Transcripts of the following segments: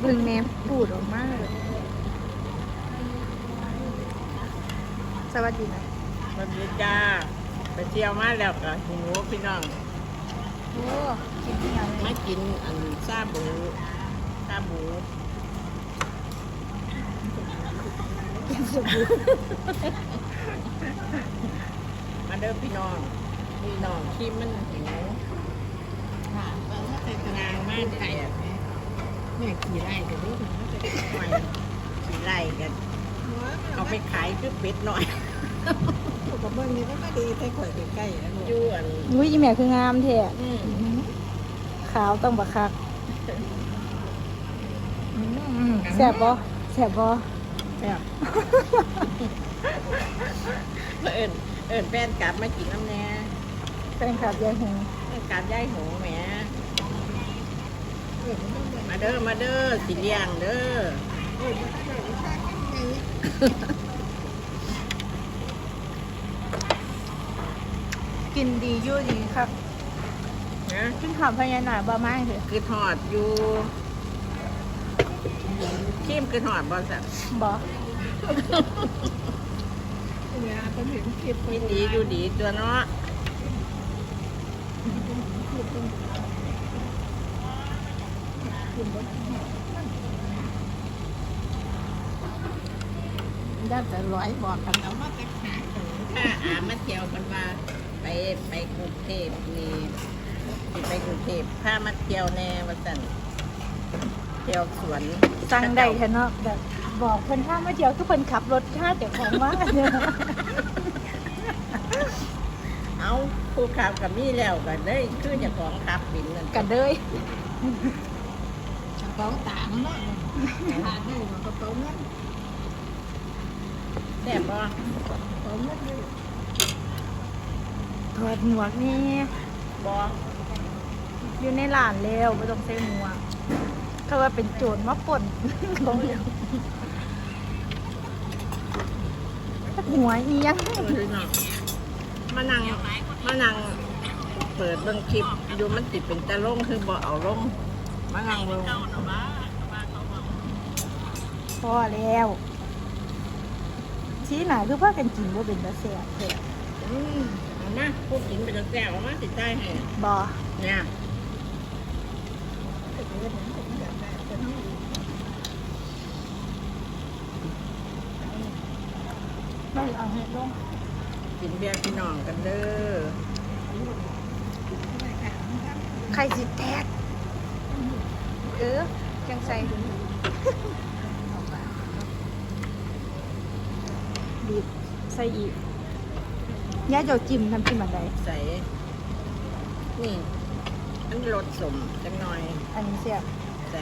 เบิ่งแม่ปูดออกมาเลยสวัสดีนะสวัสดีจ้าไปเที่ยวมาแล้วก็หิวพี่น้องโอ้กินที่ยังมากินอันซาบูซาบูกินสุกมาเด้อพี่น้องพี่น้องที่มันหิวค่ะมาแต่งานมาไทยอะแม่ขี่ไล่กันด้วยมาแต่หน่อยขี่ไล่กันเอาไปขายคือเป็ดหน่อยกับเบิ้งนี่ก็ไม่ดีแต่ข่อยใกล้ๆแล้วอยวนอุ้ยอีแม่คืองามแท้อืมขาวต้องบักคักแซ่บบ่แซ่บบ่แบบเอิญเอิญแฟนกลับมากินน้ำแน่แฟนคลับยายหงแฟนกลับย้ายหงแหม มาเด้อมาเด้อสิเลี้ยงเด้อกินดีอยู่ดีครับนะกินข้าวพญานาคบ่มากเลยคือทอดอยู่เข้มคือทอดบอสันบ่เนี่ยเป็นเห็นคลิปกินดีอยู่ดีตัวเนาะ ได้แต่ร้อยบอกกันเอามาแต่ขาถ้าอามาเที่ยวกันมาไปไปกรุงเทพนี่ไปกรุงเทพพามาเที่ยวแน่ว่าสันเที่ยวสวนสั่งได้แท้เนาะแบบบอกเพิ่นข้ามาเที่ยวคือเพิ่นขับรถท่าเจ้าของมาเนี่ยเอาผู้ขับกับมี่แล้วกันได้คือเจะของขับบินนั่นกันเลย ระเป๋าต่างเนาะหาได้กระเป๋าเงินแซ่บบ่กระเป๋าเงินเลยถอดหมวกนี่บ่อยู่ในร้านแล้วไม่ต้องใส่หมวกเขาว่าเป็นโจรมาป่นของหัวเอียงเออเนาะมานั่งมานั่งเปิดเบิ่งคลิปอยู่มันติดเป็นตะลงคือบ่เอาลง มานั่งเบิ่งพอแล้ว ชี้หนาคือพ่ากันกินว่าเป็นตะเสียเสียอืมเอามาพูดกินเป็นแซ่บเอามาติดใจให้บอเนี่ยไม่เอาให้ลงกินเบียร์พี่น้องกันเด้อใครสิแตก เออจังใส่บีบใส่อีกย่าเจ้าจิ้มทำจิ้มอะไรใส่นี่อันรสสมจังหน่อย อันนี้เสียบใส่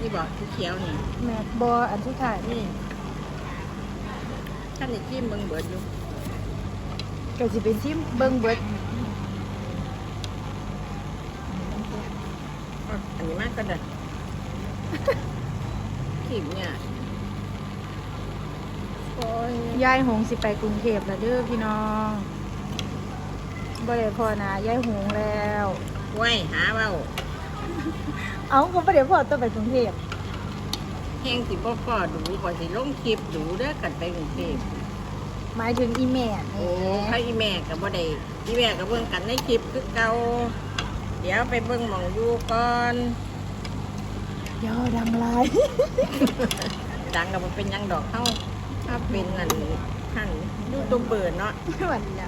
นี่บอกที่เขียวนี่แม่บออันสุดท้ายนี่ท่านนี่จิ้มเบิ่งเบิดอยู่ก็สิเป็นจิ้มเบิ้งเบิดอะอันนี้มากก็ได้ ขีบเนี่ยโอ้ยยายหงสิไปกรุงเทพแล้วเด้อพี่น้องบ่ได้พอนะยายหงแล้ว ไว้หาเบ้าเอาก็บ่ได้พอต้องไปกรุงเทพแห้งสิบ่พอดูกว่าสิลงคลิปดูเด้อกันไปกรุงเทพหมายถึงอีแม่โอ้นี่ถ้าอีแม่กับบ่ได้อีแม่กับเบิ่งกันในคลิปคือเก่าเดี๋ยวไปเบิ่งหมองอยู่ก่อนเดี๋ ยวดังหลาย ดังกับมันเป็นหยังดอกเฮาถ้าเป็นนั่นหั่นยูทูบเบอร์เนาะวันนี้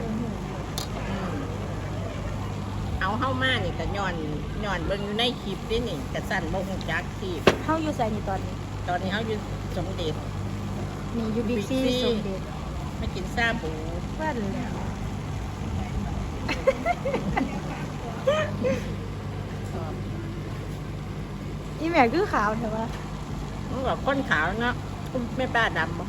อืมเอาเฮามานี่ก็ย้อนย้อนเบิ่งอยู่ในคลิปนี่นี่กระสั่นบ่ฮู้จักคลิปเฮาอยู่ไสนี่ตอนนี้ ตอนนี้เฮาอยู่สมเด็จนี่อยู่บิ๊กซี Big C สมเด็จมากินซาบูว่าแล้วอี แม่คือขาวใช่ปะมันก็คนขาวเนาะไม่ป้าดำบ่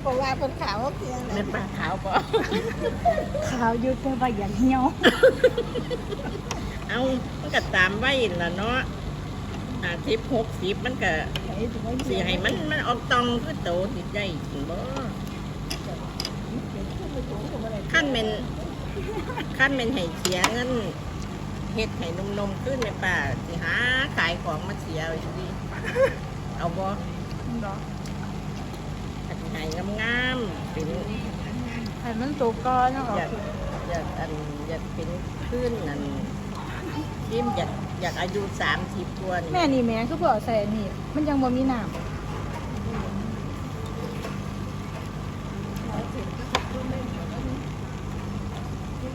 เพราะว่าเป็นขาวเพียงไม่ป้าขาวบ่ขาวอยู่แต่ว่าอย่างเหี่ยวเอามันก็ตามไว้ล่ะเนาะห้าสิบหกสิบมันก็ไหนถึงว่าสิให้มันมันออกตองคือโตสิได้จริงบ่เขั้นเป็นขั้นเป็นให้เสียเงินเฮ็ดให้นมๆขึ้นไหมป้าสิหาขายของมาเสียไว้ดีเอาบ่เนาะอันไหนงามๆเป็นให้มันโตก่อนเนาะอยากอยากอันอยากเป็นขึ้นอันยิ้มอยากอยากอายุสามสิบกว่านี่แม่นี่แม่คือบ่เอาใส่อันนี่มันยังบ่มีน้ำ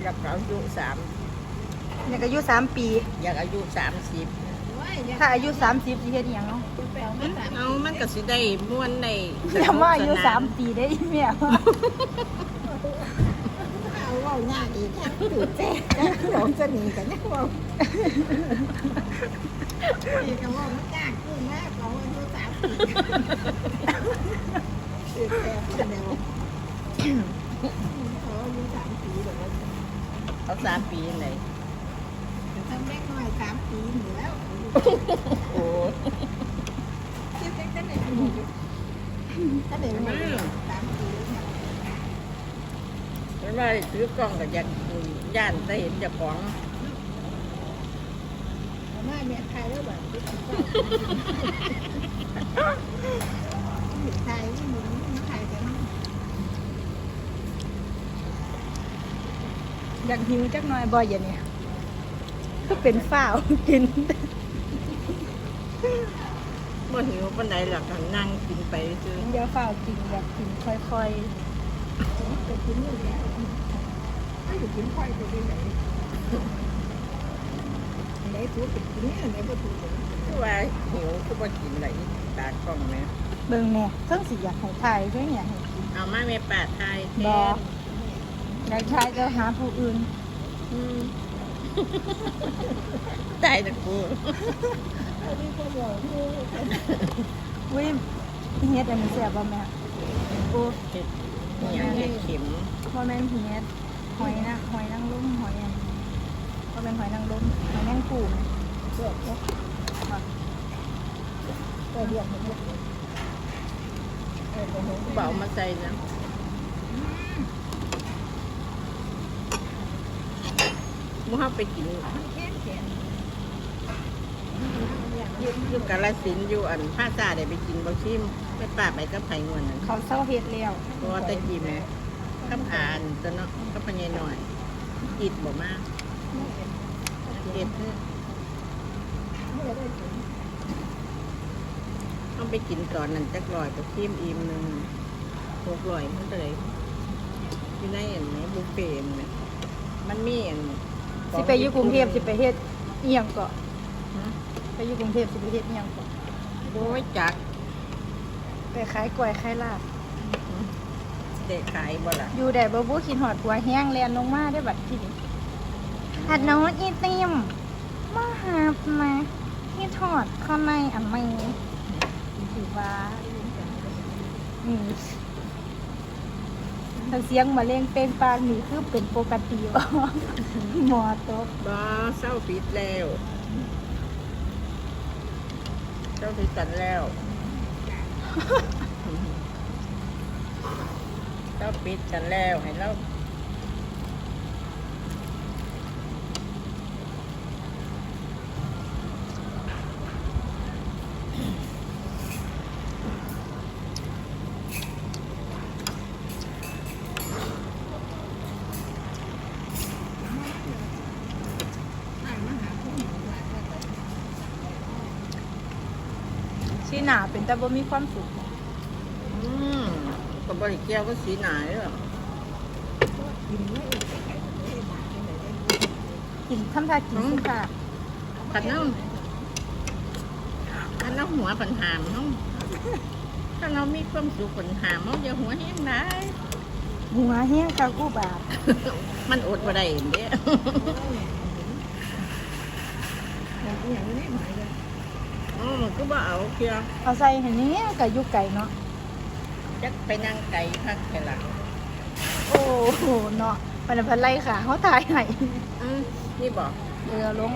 อยากอายุสามเนี่ยก็อายุสามปี อยากอายุสามสิบถ้าอายุสามสิบสิเฮ็ดอิหยังเนาะเอามันก็สิได้ม่วนในแม่ว่าอายุสามปีได้อีแม่ว่าเอาเว่าง่ายอีกแค่ดูแจ้หลงจะหนีกันเนี่ยเว่าอีกก็เว่ามันยากขึ้นมากเขาอายุสามสิบดูแจ้คนเดียวเขาอายุสามปีแบบว่า เอาสามปีไหนทำได้น้อยสามปีหนูแล้วโอ้คิดได้แค่ไหนหนูถ้าเด็กมันสามปีเนี่ยไม่ว่าซื้อกล้องกับอยากย่านได้เห็นเจ้าของแม่เมียไทยแล้วแบบที่ถูกต้องไทยที่มึงไทยกัน อยากหิวจักหน่อยบ่อย่าเนี่ยก็เป็นฝ้าวกินเมื่อหิวปันใดหลักนั่งกินไปซื้อเดี๋ยวฝ้าวกินแบบกินค่อยจะกินอยู่แล้วไม่อยู่กินค่อยไปที่ไหนไหนพูดถึงนี่ไหนพูดถึงคือว่าหิวคือว่ากินอะไรตากล้องไหมๆเบิ่งแหน่เทั้งสิอยากให้ถ่ายเพิ่นอยากให้กินเอามาแม่ป่าไทยแทบ่น อยากถ่ายจะหาผู้อื่นอืมตายนะกูอันนี้ก็บอกที่อุ้ยเฮ็ดอันนี้แซ่บบ่แม่โอ้เห็ดเนี่ยเห็ดเข็มบ่แม่นเฮ็ดหอยนะหอยนางรมหอยอันบ่เป็นหอยนางรมหอยแมงปูแม่เกิดก็ค่ะก็เรียกมันว่าเออผมเบามาใส่นะ มูเข้าไปกินแค่แขนอยู่อยู่กาลสินธุ์อยู่อันภาคใต้ได้ไปกินบะชิมไปป่าไปกับไผ่งวนนั่นเขาเศร้าเฮ็ดแล้วเพราะว่าแตะกี้แม่กับอ่านตัวเนาะกับปัญญาหน่อยอิดบ่มากเอ็ดเด้อเมื่อได้ถึงต้องไปกินก่อนนั่นจักลอยกับชิมอิ่มหนึ่งหกลอยมันเลยอยู่ในอันนี้บุฟเฟ่ต์เนี่ยมันมีอัน สิไปอยู่กรุงเทพสิไปเฮ็ดอีหยังเก็ฮะไปอยู่กรุงเทพสิไปเฮ็ดอีหยังเก็โอ้ยจักไปขายกล้วยขายลาบเด็กขายบ่ล่ะอยู่ได้บ่บ่คิดฮอดผัวแห้งแลนลงมาได้อบัดทีนี้หัดน้องอีเตียมมาหาบมาคิดฮอดข้างในอันใหม่ถือว่าอืม ถ้าเสียงมะเร็งเป็นปานนี่คือเป็นปกติบ่หมอตกบ่เศร้าปิดแล้วเศร้าปิดกันแล้วเศร้าปิดกันแล้วให้เรา อ่านมาหาผู้หญิงว่าจะ สิหน้าเป็น แต่บ่มีความสุขอืมก็บริเกี่ยวก็สีหนาเลยหรอกินไม่ได้ใครไม่ได้มาที่ไหนได้กินทำท่ากินสุค่ะขันน้ำขันน้ำหัวปัญหามน้องถ้าเรามีความสุขปัญหามเราอย่าหัวแห้งได้หัวแห้งกะกูบาดมันอดบ่ได้เด้อย่างอย่างนี้หมายเลย อ๋อมันก็บ่เอาเพียเอาใส่ให้นี้ก็อยู่ไก่เนาะจักไปนั่งไก่พักแค่ละโอ้โหเนาะมันเป็นไรค่ะเขาตายไหนอืมนี่บอกเรือลง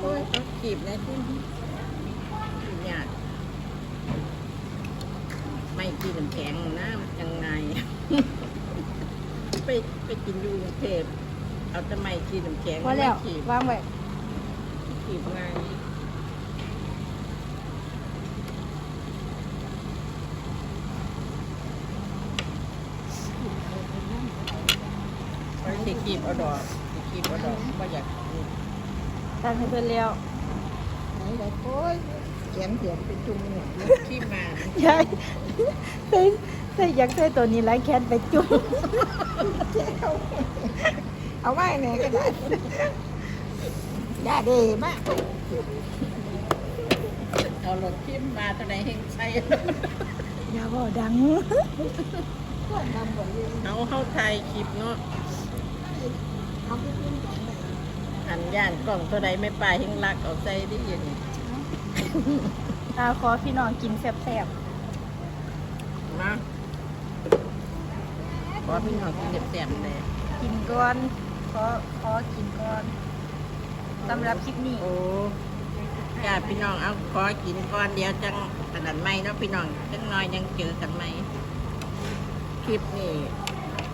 โอ้ยต้องจีบนะที่จีบยากไม่กินน้ำแข็งนะมันยังไง ไปยไปกินอยู่กรุงเทพเอาทำไมกินน้ำแข็งพอแล้วไม่ขีบวางไว้ขีบง่ายไป สิขีบเอาดอกสิขีบเอาดอกก็อยากกินตั้งให้เพิ่นแล้วไหนไหนโอ้ยเขียนเขียนเป็นจุ่มเนี่ยขีบมา ยายใส่ใส่อยากใส่ตัวนี้ไล่แคนไปจุ่มเอาเอาไว้ไหนก็ได้อย่าเดีมากเอารถขีบมาตอนไหนเฮงใช้อย่าบอกดังก็นำบทเรียนเอาเข้าไทยคลิปเนาะ หันย่านกล่องตัวใดไม่ปลายเฮงรักเอาใจได้ยินอาขอพี่น้องกินแซ่บมาขอพี่น้องกินแซ่บๆเลยๆ กินก่อน ขอ ขอกินก่อนสำหรับคลิปนี้โอ้จ้าพี่น้องเอาขอกินก่อนเดียวจังขนาดไม่เนาะพี่น้องจังน้อยยังเจอกันไหมคลิปนี่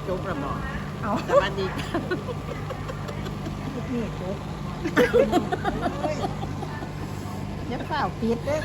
จบระบอก เอาสวัสดีจ้านี่จบอย่าเฝ้าปิดเด้อ